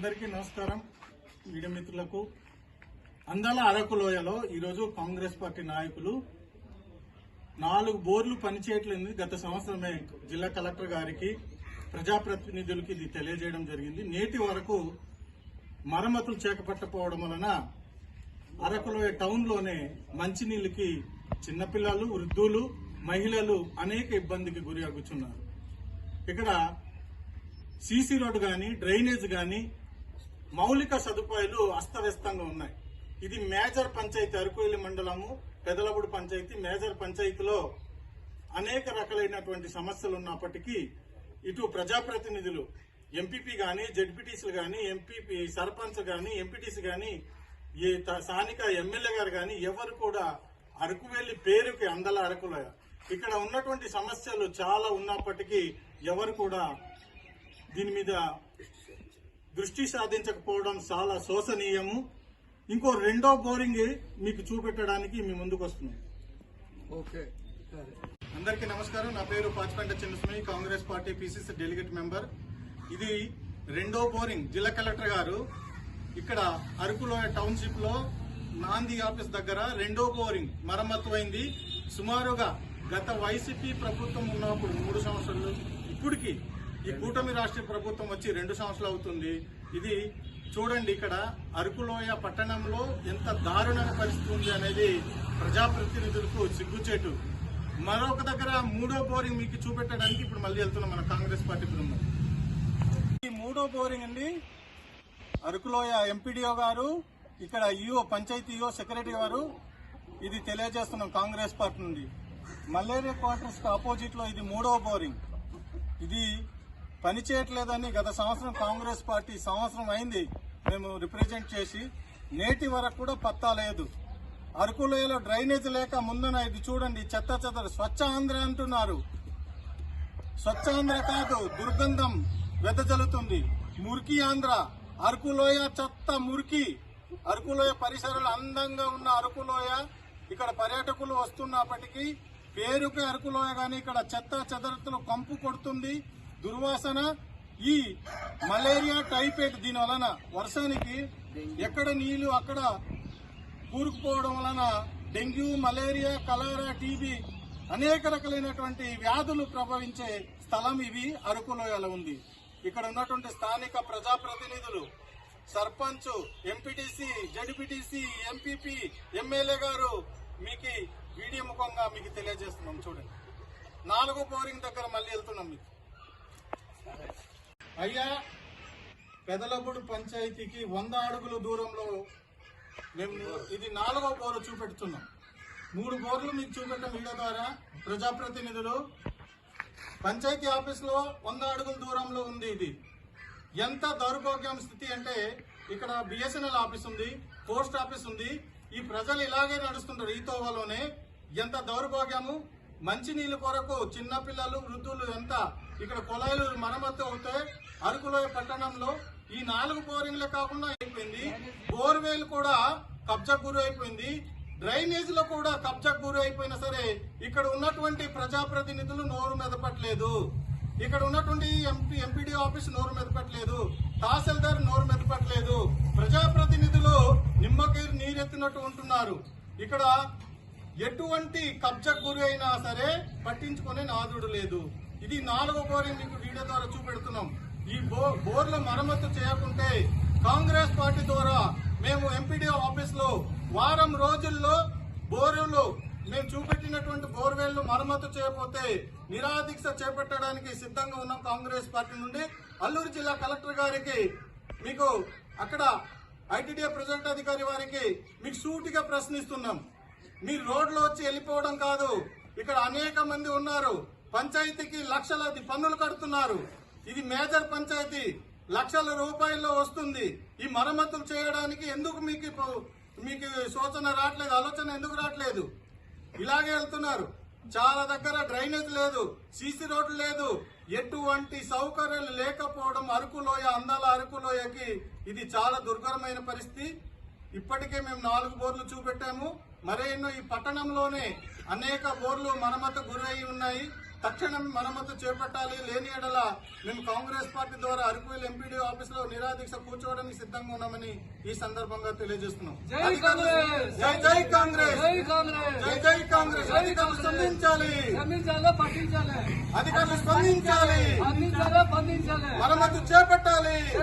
అందరికీ నమస్కారం. ఎడమితులకు అందల అరకులోయలో ఈరోజు కాంగ్రెస్ పార్టీ నాయకులు నాలుగు బోర్లు పనిచేయట్లేదు గత సంవత్సరమే. జిల్లా కలెక్టర్ గారికి ప్రజాప్రతినిధులకి ఇది తెలియజేయడం జరిగింది. నేటి వరకు మరమ్మతులు చేపట్టకపోవడం వలన అరకులోయ టౌన్లోనే మంచినీళ్ళకి చిన్నపిల్లలు వృద్ధులు మహిళలు అనేక ఇబ్బందికి గురి ఇక్కడ సీసీ రోడ్డు కానీ డ్రైనేజ్ కానీ మౌలిక సదుపాయాలు అస్తవ్యస్తంగా ఉన్నాయి. ఇది మేజర్ పంచాయతీ అరకువెల్లి మండలము పెదలబుడు పంచాయతీ మేజర్ పంచాయతీలో అనేక రకాలైనటువంటి సమస్యలు ఉన్నప్పటికీ ఇటు ప్రజాప్రతినిధులు ఎంపీపీ గాని జడ్పీటీసీలు గాని ఎంపీపీ సర్పంచ్ గాని ఎంపీటీసీ గాని ఈ స్థానిక ఎమ్మెల్యే గారు కానీ ఎవరు కూడా అరకువెల్లి పేరుకి అందల అరకుల ఇక్కడ ఉన్నటువంటి సమస్యలు చాలా ఉన్నప్పటికీ ఎవరు కూడా దీని మీద దృష్టి సాధించకపోవడం చాలా శోచనీయము ఇంకో రెండో బోరింగ్ మీకు చూపెట్టడానికి మీ ముందుకు వస్తున్నాం. ఓకే సరే. అందరికీ నమస్కారం. నా పేరు Pachipenta Chinnaswamy Congress party PCC delegate member. ఇది రెండో బోరింగ్. జిల్లా కలెక్టర్ గారు ఇక్కడ అరకులోయ టౌన్షిప్లో నాంది ఆఫీస్ దగ్గర రెండో బోరింగ్ మరమ్మతు అయింది సుమారుగా గత వైసీపీ ప్రభుత్వం ఉన్నప్పుడు మూడు సంవత్సరాలు ఇప్పటికి ఈ కూటమి రాష్ట్ర ప్రభుత్వం వచ్చి రెండు సంవత్సరాలు అవుతుంది. ఇది చూడండి ఇక్కడ అరకులోయ పట్టణంలో ఎంత దారుణమైన పరిస్థితి ఉంది అనేది ప్రజాప్రతినిధులకు సిగ్గుచేటు. మరొక దగ్గర మూడో బోరింగ్ మీకు చూపెట్టడానికి ఇప్పుడు మళ్ళీ వెళ్తున్నాం మన కాంగ్రెస్ పార్టీ బృందం. ఈ మూడో బోరింగ్ అండి. అరకులోయ ఎంపీడీఓ గారు ఇక్కడ ఈఓ పంచాయతీ ఈఓ సెక్రటరీ గారు ఇది తెలియజేస్తున్నాం కాంగ్రెస్ పార్టీ నుండి. మలేరియా క్వార్టర్స్ ఆపోజిట్లో ఆపోజిట్లో ఇది మూడో బోరింగ్. ఇది పని చేయట్లేదని గత సంవత్సరం కాంగ్రెస్ పార్టీ సంవత్సరం అయింది. మేము రిప్రజెంట్ చేసి నేటి వరకు కూడా పత్తా లేదు. అరకులోయలో డ్రైనేజ్ లేక ముందున ఇది చూడండి చెత్త చెత్త స్వచ్ఛ ఆంధ్ర అంటున్నారు. స్వచ్ఛాంధ్ర కాదు దుర్గంధం వెదజల్లుతుంది. మురికి ఆంధ్ర అరకులోయ చెత్త మురికి. అరకులోయ పరిసరాలు అందంగా ఉన్న అరకులోయ ఇక్కడ పర్యాటకులు వస్తున్నప్పటికీ పేరుకి అరకులోయ గాని ఇక్కడ చెత్త చెదరతలు కంపు కొడుతుంది. దుర్వాసన ఈ మలేరియా టైఫాయిడ్ దీని వలన వర్షానికి ఎక్కడ నీళ్ళు అక్కడ కూరుకుపోవడం వలన డెంగ్యూ మలేరియా కలరా టీబీ అనేక రకాలైనటువంటి వ్యాధులు ప్రభవించే స్థలం ఇవి అరకులోయల ఉంది. ఇక్కడ ఉన్నటువంటి స్థానిక ప్రజాప్రతినిధులు sarpanch MPTC ZPTC MPP MLA గారు మీకు వీడియో ముఖంగా మీకు తెలియజేస్తున్నాం. చూడండి. నాలుగో బోరింగ్ దగ్గర మళ్ళీ వెళ్తున్నాం మీకు. అయ్యా పెదలబుడు పంచాయతీకి వంద అడుగుల దూరంలో మేము ఇది నాలుగో బోరు చూపెడుతున్నాం. మూడు బోర్లు మీకు చూపెట్టడం వీడియో ద్వారా. ప్రజాప్రతినిధులు పంచాయతీ ఆఫీస్లో వంద అడుగుల దూరంలో ఉంది ఇది. ఎంత దౌర్భాగ్యం స్థితి అంటే ఇక్కడ బిఎస్ఎన్ఎల్ ఆఫీస్ ఉంది పోస్ట్ ఆఫీస్ ఉంది. ఈ ప్రజలు ఇలాగే నడుస్తుంటారు ఈ తోవలోనే. ఎంత దౌర్భాగ్యము మంచినీళ్ళ కొరకు చిన్నపిల్లలు వృద్ధులు ఎంత ఇక్కడ కుళాయిలు మరమ్మతు అవుతాయి అరకులోయ పట్టణంలో ఈ నాలుగు బోరింగ్లే కాకుండా అయిపోయింది. బోర్వేల్ కూడా కబ్జా గురి అయిపోయింది. డ్రైనేజ్లో కూడా కబ్జా గురి అయిపోయినా సరే ఇక్కడ ఉన్నటువంటి ప్రజాప్రతినిధులు నోరు మెదపట్లేదు. ఇక్కడ ఉన్నటువంటి ఎంపీ ఎంపీడీ ఆఫీస్ నోరు మెదపట్లేదు. తహసీల్దార్ నోరు మెదపట్లేదు. ప్రజాప్రతినిధులు నిమ్మకి నీరెత్తినట్టు ఉంటున్నారు. ఇక్కడ ఎటువంటి కబ్జా గురి అయినా సరే పట్టించుకునే నాదుడు లేదు. ఇది నాలుగో బోరింగ్ మీకు వీడియో ద్వారా చూపెడుతున్నాం. ఈ బో బోర్ల మరమ్మతు చేయకుంటే కాంగ్రెస్ పార్టీ ద్వారా మేము ఎంపీడీ ఆఫీస్లో వారం రోజుల్లో బోరులు మేము చూపెట్టినటువంటి బోర్వెళ్ళు మరమ్మతు చేయకపోతే నిరాదీక్ష చేపట్టడానికి సిద్ధంగా ఉన్నాం కాంగ్రెస్ పార్టీ నుండి. అల్లూరు జిల్లా కలెక్టర్ గారికి మీకు అక్కడ ఐటీడీఏ ప్రజెంట్ అధికారి వారికి మీకు సూటిగా ప్రశ్నిస్తున్నాం. మీరు రోడ్లో వచ్చి వెళ్ళిపోవడం కాదు ఇక్కడ అనేక మంది ఉన్నారు. పంచాయతీకి లక్షలాది పన్నులు కడుతున్నారు. ఇది మేజర్ పంచాయతీ. లక్షల రూపాయల్లో వస్తుంది. ఈ మరమ్మతులు చేయడానికి ఎందుకు మీకు మీకు సూచన రావట్లేదు ఆలోచన ఎందుకు రావట్లేదు ఇలాగే వెళ్తున్నారు. చాలా దగ్గర డ్రైనేజ్ లేదు సీసీ రోడ్లు లేదు. ఎటువంటి సౌకర్యాలు లేకపోవడం అరకులోయ అందాల అరకులోయకి ఇది చాలా దుర్ఘరమైన పరిస్థితి. ఇప్పటికే మేము నాలుగు బోర్లు చూపెట్టాము. మరెన్నో ఈ పట్టణంలోనే అనేక బోర్లు మరమ్మతు గురై ఉన్నాయి. తక్షణం మరమ్మతు చేపట్టాలి. లేని ఎడల మేము కాంగ్రెస్ పార్టీ ద్వారా అరకువేలు ఎంపీడీ ఆఫీస్లో నిరాదీక్ష కూర్చోవడానికి సిద్ధంగా ఉన్నామని ఈ సందర్భంగా తెలియజేస్తున్నాం. జై అధికారులు- కాంగ్రెస్! జై జై కాంగ్రెస్! జై కాంగ్రెస్! జై జై కాంగ్రెస్! జై అధికారులు కాంగ్రెస్! స్పందించాలి? అధికారులు స్పందించాలి. మరమ్మతు చేపట్టాలి.